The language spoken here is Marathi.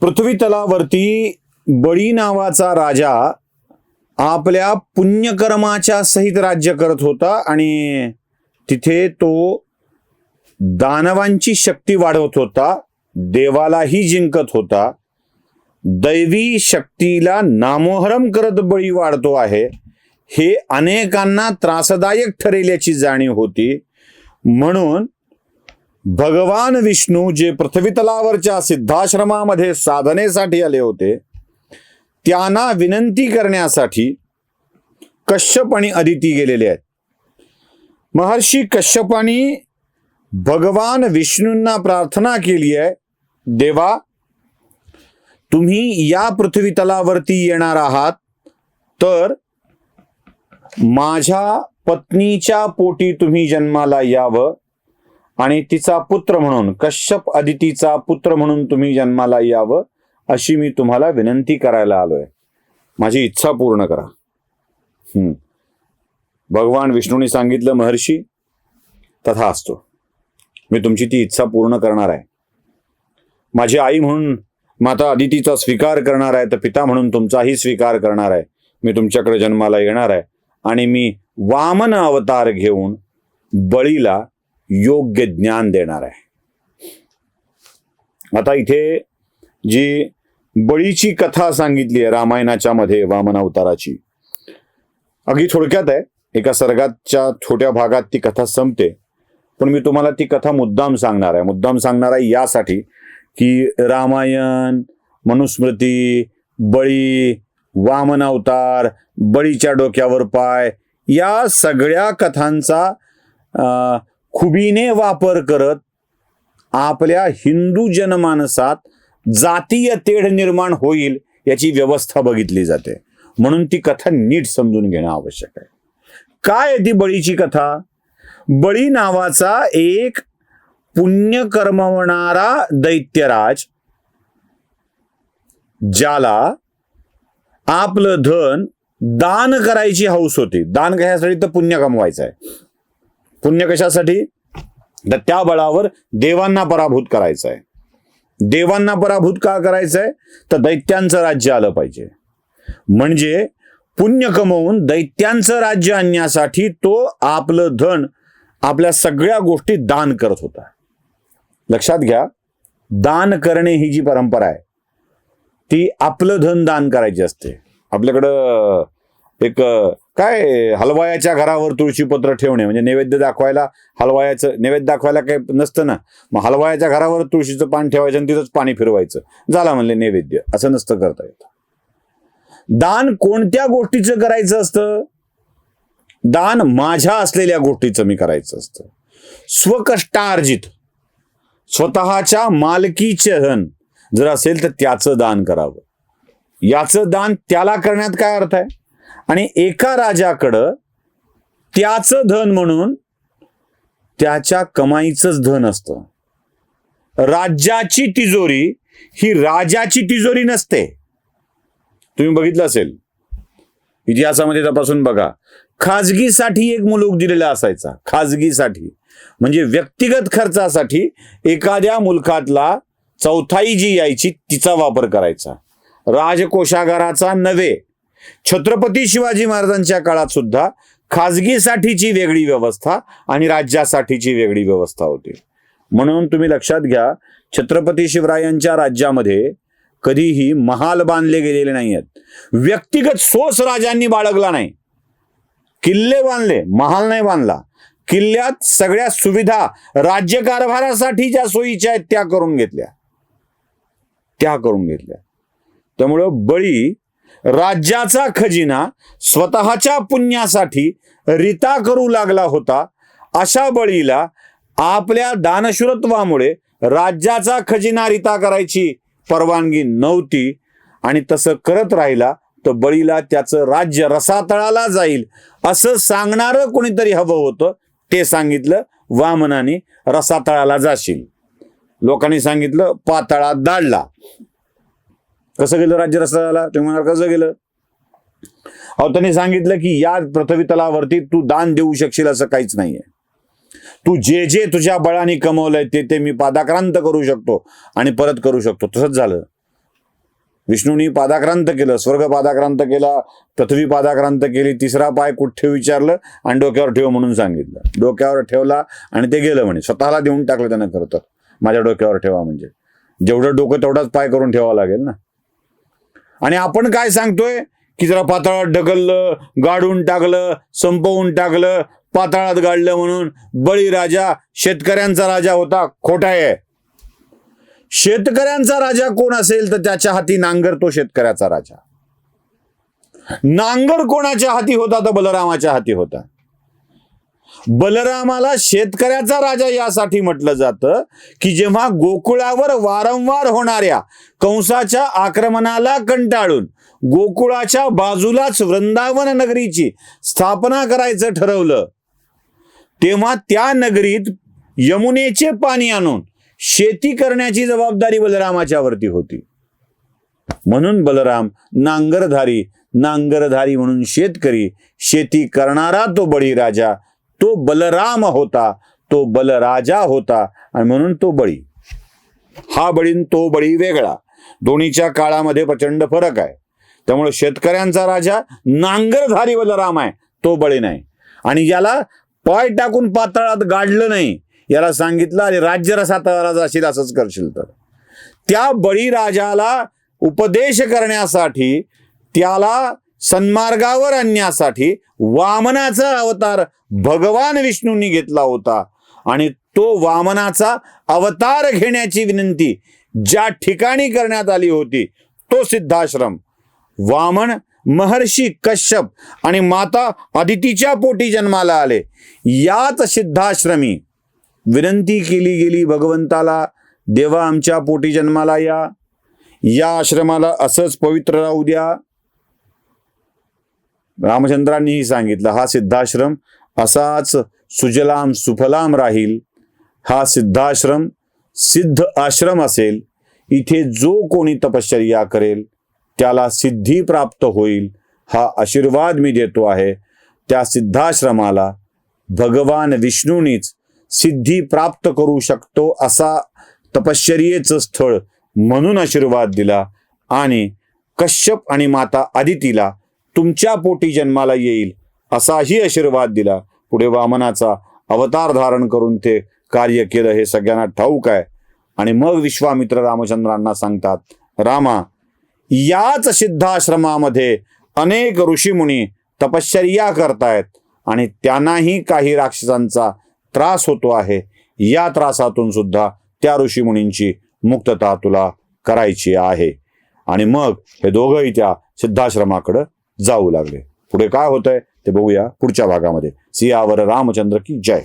पृथ्वी तलावरती बळी नावाचा राजा आपल्या पुण्यकर्माच्या सहित राज्य करत होता आणि तिथे तो दानवांची शक्ती वाढवत होता देवालाही जिंकत होता. दैवी शक्तीला नामोहरम करत बळी वाढतो आहे. हे अनेकांना त्रासदायक ठरेल याची जाणीव होती. म्हणून भगवान विष्णू जे पृथ्वीतलावरच्या सिद्धाश्रमामध्ये साधनेसाठी आले होते त्यांना विनंती करण्यासाठी कश्यप आणि अदिती गेलेले आहेत. महर्षी कश्यपानी भगवान विष्णूंना प्रार्थना केली आहे देवा तुम्ही या पृथ्वी तलावरती येणार आहात तर माझ्या पत्नीच्या पोटी तुम्ही जन्माला यावं. आणि तिचा पुत्र म्हणून कश्यप अदितीचा पुत्र म्हणून तुम्ही जन्माला यावं अशी मी तुम्हाला विनंती करायला आलोय. माझी इच्छा पूर्ण करा. हम्म. भगवान विष्णूने सांगितलं महर्षी तथा असतो. मी तुमची ती इच्छा पूर्ण करणार आहे. माझी आई म्हणून माता अदितीचा स्वीकार करणार आहे तर पिता म्हणून तुमचाही स्वीकार करणार आहे. मी तुमच्याकडे जन्माला येणार आहे. आणि मी वामन अवतार घेऊन बळीला योग्य ज्ञान देणार आहे. आता इथे जी बळीची कथा सांगितली आहे रामायणाच्या मध्ये वामन अवताराची अगदी थोडक्यात आहे. एका सर्गाच्या छोट्या भागात ती कथा संपते. पण मी तुम्हाला ती कथा मुद्दाम सांगणार आहे. मुद्दाम सांगणार आहे यासाठी की रामायण मनुस्मृती बळी वामन अवतार बळीच्या डोक्यावर पाय या सगळ्या कथांचा अं, खुबीने वापर करत आपल्या हिंदू जनमानसात जातीय तेढ निर्माण होईल याची व्यवस्था बघितली जाते. म्हणून ती कथा नीट समजून घेणं आवश्यक आहे. काय आहे ती बळीची कथा? बळी नावाचा एक पुण्य कर्मवणारा दैत्यराज ज्याला आपलं धन दान करायची हौस होती. दान कशासाठी तर पुण्य कमवायचं आहे. पुण्य कशासाठी? तर त्या बळावर देवांना पराभूत करायचं आहे देवांना पराभूत का करायचं आहे तर दैत्यांचं राज्य आलं पाहिजे. म्हणजे पुण्य कमवून दैत्यांचं राज्य आणण्यासाठी तो आपलं धन आपल्या सगळ्या गोष्टी दान करत होता. लक्षात घ्या दान करणे ही जी परंपरा आहे ती आपलं धन दान करायची असते. आपल्याकडं एक काय हलवायाच्या घरावर तुळशीपत्र ठेवणे म्हणजे नैवेद्य दाखवायला हलवायाचं नैवेद्य दाखवायला काही नसतं ना. मग हलवायाच्या घरावर तुळशीचं पान ठेवायचं आणि तिथंच पाणी फिरवायचं. झाला म्हणले नैवेद्य असं नसतं करता येत. दान कोणत्या गोष्टीचं करायचं असतं? दान माझ्या असलेल्या गोष्टीचं मी करायचं असतं. स्वकष्टार्जित स्वतःच्या मालकीचे धन जर असेल तर त्याचं दान करावं. याचं दान त्याला करण्यात काय अर्थ आहे? आणि एका राजाकडं त्याचं धन म्हणून त्याच्या कमाईचंच धन असतं. राज्याची तिजोरी ही राजाची तिजोरी नसते. तुम्ही बघितलं असेल. इतिहासामध्ये तपासून बघा. खाजगीसाठी एक मुलूक दिलेला असायचा. खाजगीसाठी. म्हणजे व्यक्तिगत खर्चासाठी एखाद्या मुलखातला चौथाई जी यायची तिचा वापर करायचा. राजकोषागाराचा नव्हे. छत्रपती शिवाजी महाराजांच्या काळात सुद्धा खाजगीसाठीची वेगळी व्यवस्था आणि राज्यासाठीची वेगळी व्यवस्था होती. म्हणून तुम्ही लक्षात घ्या छत्रपती शिवरायांच्या राज्यामध्ये कधीही महाल बांधले गेलेले नाही आहेत व्यक्तिगत सोस राजांनी बाळगला नाही. किल्ले बांधले महाल नाही बांधला. किल्ल्यात सगळ्या सुविधा राज्यकारभारासाठी ज्या सोयीच्या आहेत त्या करून घेतल्या. त्या करून घेतल्या. त्यामुळं बळी राज्याचा खजिना स्वतःच्या पुण्यासाठी रिता करू लागला होता. अशा बळीला आपल्या दानशूरत्वामुळे राज्याचा खजिना रिता करायची परवानगी नव्हती. आणि तसं करत राहिला तर बळीला त्याचं राज्य रसातळाला जाईल असं सांगणारं कोणीतरी हवं होतं ते सांगितलं वामनाने रसातळाला जाशील. लोकांनी सांगितलं पातळात दाडला. कसं गेलं राज्य रसातळाला तुम्ही म्हणाल कसं गेलं? अहो त्यांनी सांगितलं की या पृथ्वी तलावरती तू दान देऊ शकशील असं काहीच नाहीये. तू जे जे तुझ्या बळाने कमवलंय ते ते मी पादाक्रांत करू शकतो आणि परत करू शकतो. तसंच झालं. विष्णूंनी पादाक्रांत केलं स्वर्ग पादाक्रांत केला पृथ्वी पादाक्रांत केली तिसरा पाय कुठे विचारलं? आणि डोक्यावर ठेव म्हणून सांगितलं. डोक्यावर ठेवला आणि ते गेलं म्हणे. स्वतःला देऊन टाकलं त्यानं खरं तर. माझ्या डोक्यावर ठेवा म्हणजे. जेवढं डोकं तेवढाच पाय करून ठेवावं लागेल ना. आणि आपण काय सांगतोय? की जरा पाताळात ढकललं गाडून टाकलं संपवून टाकलं पाताळात गाडलं म्हणून बळीराजा शेतकऱ्यांचा राजा होता खोटा आहे. शेतकऱ्यांचा राजा कोण असेल तर त्याच्या हाती नांगर तो शेतकऱ्याचा राजा. नांगर कोणाच्या हाती होता तर बलरामाच्या हाती होता. बलरामाला शेतकऱ्याचा राजा यासाठी म्हटलं जातं की जेव्हा गोकुळावर वारंवार होणाऱ्या कंसाच्या आक्रमणाला कंटाळून गोकुळाच्या बाजूलाच वृंदावन नगरीची स्थापना करायचं ठरवलं तेव्हा त्या नगरीत यमुनेचे पाणी आणून शेती करण्याची जबाबदारी बलरामाच्या वरती होती. म्हणून बलराम नांगरधारी नांगरधारी म्हणून शेतकरी शेती करणारा तो बळीराजा तो बलराम होता तो बलराजा होता आणि म्हणून तो बळी. हा बळीन तो बळी वेगळा. दोन्हीच्या काळामध्ये प्रचंड फरक आहे. त्यामुळे शेतकऱ्यांचा राजा नांगरधारी बलराम आहे तो बळी नाही. आणि याला पाय टाकून पातळात गाडलं नाही. याला सांगितलं आणि राज्यरसात जाशील असंच करशील तर. त्या बळीराजाला उपदेश करण्यासाठी त्याला सन्मार्गावर आणण्यासाठी वामनाचा अवतार भगवान विष्णूंनी घेतला होता. आणि तो वामनाचा अवतार घेण्याची विनंती ज्या ठिकाणी करण्यात आली होती तो सिद्धाश्रम. वामन महर्षी कश्यप आणि माता अदितीच्या पोटी जन्माला आले. याच सिद्धाश्रमी विनंती केली गेली भगवंताला देवा आमच्या पोटी जन्माला या. या आश्रमाला असंच पवित्र राहू द्या. रामचंद्रांनीही सांगितलं हा सिद्धाश्रम असाच सुजलाम सुफलाम राहील हा सिद्धाश्रम सिद्ध आश्रम असेल इथे जो कोणी तपश्चर्या करेल त्याला सिद्धी प्राप्त होईल हा आशीर्वाद मी देतो आहे. त्या सिद्धाश्रमाला भगवान विष्णूनीच सिद्धी प्राप्त करू शकतो असा तपश्चर्येचं स्थळ म्हणून आशीर्वाद दिला आणि कश्यप आणि माता आदितीला तुमच्या पोटी जन्माला येईल असाही आशीर्वाद दिला. पुढे वामनाचा अवतार धारण करून ते कार्य केलं हे सगळ्यांना ठाऊक आहे. आणि मग विश्वामित्र रामचंद्रांना सांगतात रामा याच सिद्धाश्रमामध्ये अनेक ऋषीमुनी तपश्चर्या करतायत आणि त्यांनाही काही राक्षसांचा त्रास होतो आहे. या त्रासातून सुद्धा त्या ऋषीमुनींची मुक्तता तुला करायची आहे. आणि मग हे दोघंही त्या सिद्धाश्रमाकडं जाऊ लागले. पुढे काय होतंय ते बघूया पुढच्या भागामध्ये. सियावर रामचंद्र की जय?